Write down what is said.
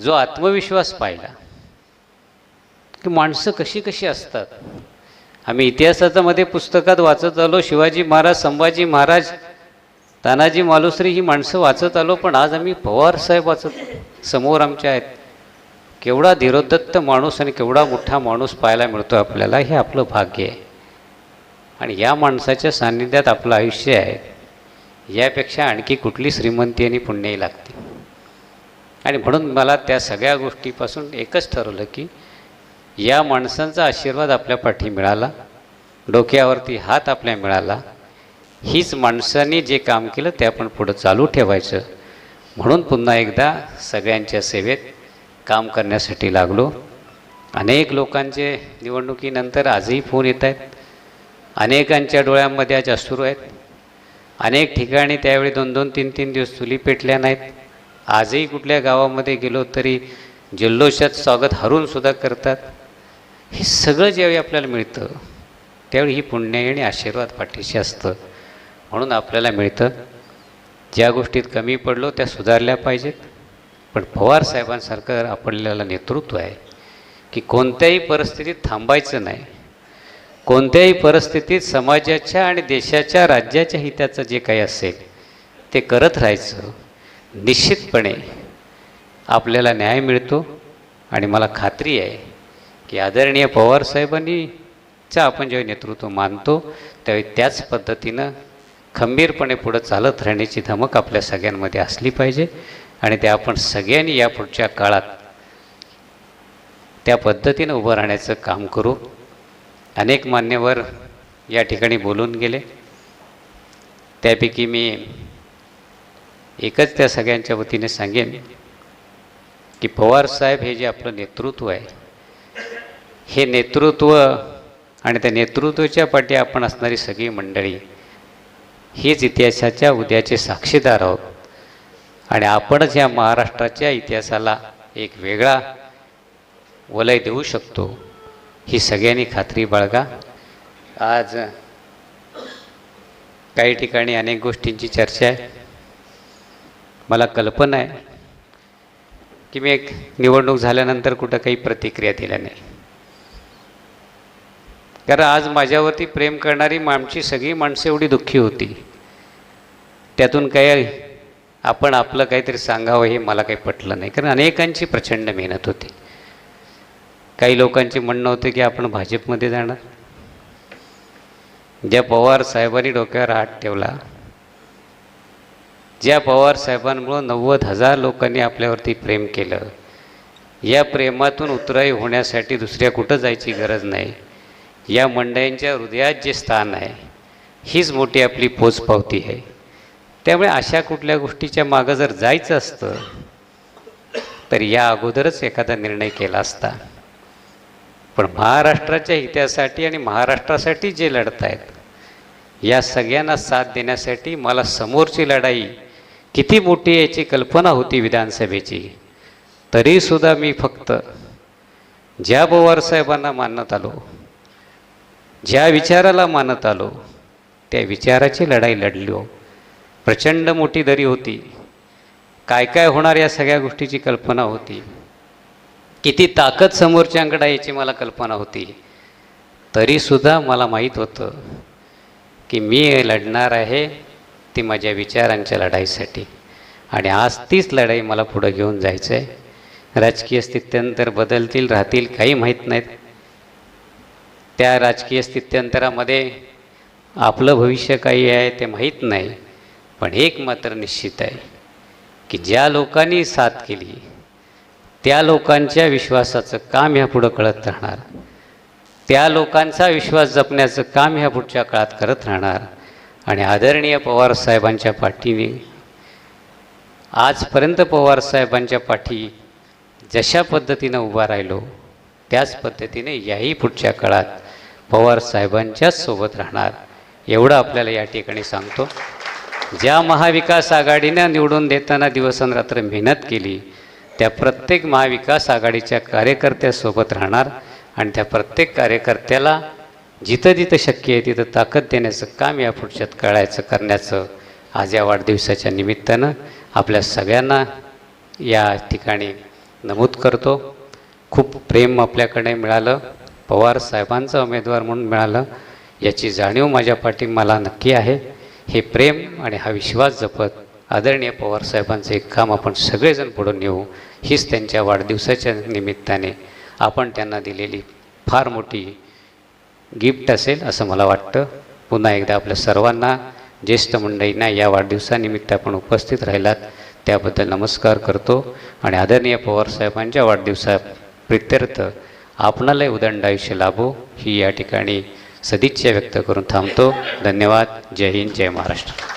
जो आत्मविश्वास पाहिला की माणसं कशी कशी असतात. आम्ही इतिहासाचं मध्ये पुस्तकात वाचत आलो शिवाजी महाराज संभाजी महाराज तानाजी मालुसरी ही माणसं वाचत आलो पण आज आम्ही पवार साहेब वाचत समोर आमच्या आहेत. केवढा धीरोदत्त माणूस आणि केवढा मोठा माणूस पाहायला मिळतो आपल्याला हे आपलं भाग्य आहे. आणि या माणसाच्या सान्निध्यात आपलं आयुष्य आहे. यापेक्षा आणखी कुठली श्रीमंती आणि पुण्यही लागते. आणि म्हणून मला त्या सगळ्या गोष्टीपासून एकच ठरवलं की या माणसांचा आशीर्वाद आपल्या पाठी मिळाला डोक्यावरती हात आपल्या मिळाला हीच माणसांनी जे काम केलं ते आपण पुढं चालू ठेवायचं. म्हणून पुन्हा एकदा सगळ्यांच्या सेवेत काम करण्यासाठी लागलो. अनेक लोकांचे निवडणुकीनंतर आजही फोन येत आहेत. अनेकांच्या डोळ्यांमध्ये आज अश्रू आहेत. अनेक ठिकाणी त्यावेळी दोन दोन तीन तीन दिवस चुली पेटल्या नाहीत. आजही कुठल्या गावामध्ये गेलो तरी जल्लोषात स्वागत हरूनसुद्धा करतात. हे सगळं ज्यावेळी आपल्याला मिळतं त्यावेळी ही पुण्य आणि आशीर्वाद पाठीशी असतं. म्हणून आपल्याला मिळतं ज्या गोष्टीत कमी पडलो त्या सुधारल्या पाहिजेत. पण पवार साहेबांसारखं आपल्याला नेतृत्व आहे की कोणत्याही परिस्थितीत थांबायचं नाही. कोणत्याही परिस्थितीत समाजाच्या आणि देशाच्या राज्याच्या हिताचं जे काही असेल ते करत राहायचं. निश्चितपणे आपल्याला न्याय मिळतो आणि मला खात्री आहे की आदरणीय पवारसाहेबांनीचं आपण जेव्हा नेतृत्व मानतो त्यावेळी त्याच पद्धतीनं खंबीरपणे पुढं चालत राहण्याची धमक आपल्या सगळ्यांमध्ये असली पाहिजे आणि ते आपण सगळ्यांनी या पुढच्या काळात त्या पद्धतीनं उभं राहण्याचं काम करू. अनेक मान्यवर या ठिकाणी बोलून गेले. त्यापैकी मी एकच त्या सगळ्यांच्या वतीने सांगेन की पवारसाहेब हे जे आपलं नेतृत्व आहे हे नेतृत्व आणि त्या नेतृत्वाच्या पाठी आपण असणारी सगळी मंडळी हीच इतिहासाच्या उद्याचे साक्षीदार आहोत. आणि आपणच या महाराष्ट्राच्या इतिहासाला एक वेगळा वलय देऊ शकतो ही सगळ्यांनी खात्री बाळगा. आज काही ठिकाणी अनेक गोष्टींची चर्चा आहे. मला कल्पना आहे की मी एक निवडणूक झाल्यानंतर कुठं काही प्रतिक्रिया दिल्या नाही. कारण आज माझ्यावरती प्रेम करणारी आमची सगळी माणसं एवढी दुःखी होती. त्यातून काही आपण आपलं काहीतरी सांगावं हे मला काही पटलं नाही. कारण अनेकांची प्रचंड मेहनत होती. काही लोकांचे म्हणणं होतं की आपण भाजपमध्ये जाणार. ज्या पवार साहेबांनी डोक्यावर हात ठेवला ज्या पवार साहेबांमुळं नव्वद हजार लोकांनी आपल्यावरती प्रेम केलं या प्रेमातून उतराई होण्यासाठी दुसऱ्या कुठं जायची गरज नाही या मंडळींच्या हृदयात जे स्थान आहे हीच मोठी आपली पोचपावती आहे. त्यामुळे अशा कुठल्या गोष्टीच्या मागं जर जायचं असतं तर या अगोदरच एखादा निर्णय केला असता. पण महाराष्ट्राच्या हितासाठी आणि महाराष्ट्रासाठी जे लढत आहेत या सगळ्यांना साथ देण्यासाठी मला समोरची लढाई किती मोठी याची कल्पना होती विधानसभेची तरीसुद्धा मी फक्त ज्या पवारसाहेबांना मानत आलो ज्या विचाराला मानत आलो त्या विचाराची लढाई लढलो. प्रचंड मोठी दरी होती. काय काय होणार या सगळ्या गोष्टीची कल्पना होती. किती ताकद समोरच्यांकडे याची मला कल्पना होती. तरीसुद्धा मला माहीत होतं की मी लढणार आहे ती माझ्या विचारांच्या लढाईसाठी. आणि आज तीच लढाई मला पुढं घेऊन जायचं आहे राजकीय स्थित्यंतर बदलतील राहतील काही माहीत नाहीत. त्या राजकीय स्थित्यंतरामध्ये आपलं भविष्य काही आहे ते माहीत नाही पण एक मात्र निश्चित आहे की ज्या लोकांनी साथ केली त्या लोकांच्या विश्वासाचं काम ह्या पुढं कळत राहणार. त्या लोकांचा विश्वास जपण्याचं काम ह्या पुढच्या काळात करत राहणार. आणि आदरणीय पवारसाहेबांच्या पाठीने आजपर्यंत पवारसाहेबांच्या पाठी जशा पद्धतीनं उभा राहिलो त्याच पद्धतीने याही पुढच्या काळात पवारसाहेबांच्याच सोबत राहणार एवढं आपल्याला या ठिकाणी सांगतो. ज्या महाविकास आघाडीनं निवडून देताना दिवसरात्र मेहनत केली त्या प्रत्येक महाविकास आघाडीच्या कार्यकर्त्यासोबत राहणार आणि त्या प्रत्येक कार्यकर्त्याला जिथं जिथं शक्य आहे तिथं ताकद देण्याचं काम या पुढच्यात कळायचं करण्याचं आज या वाढदिवसाच्या निमित्तानं आपल्या सगळ्यांना या ठिकाणी नमूद करतो. खूप प्रेम आपल्याकडे मिळालं. पवार साहेबांचा उमेदवार म्हणून मिळालं. याची जाणीव माझ्या पाठी मला नक्की आहे. हे प्रेम आणि हा विश्वास जपत आदरणीय पवार साहेबांचं एक काम आपण सगळेजण पुढून नेऊ. हीच त्यांच्या वाढदिवसाच्या निमित्ताने आपण त्यांना दिलेली फार मोठी गिफ्ट असेल असं मला वाटतं. पुन्हा एकदा आपल्या सर्वांना ज्येष्ठ मंडळींना या वाढदिवसानिमित्त आपण उपस्थित राहिलात त्याबद्दल नमस्कार करतो. आणि आदरणीय पवारसाहेबांच्या वाढदिवसा प्रित्यर्थ आपणालाही उदंड आयुष्य लाभो ही या ठिकाणी सदिच्छा व्यक्त करून थांबतो. धन्यवाद. जय हिंद. जय महाराष्ट्र.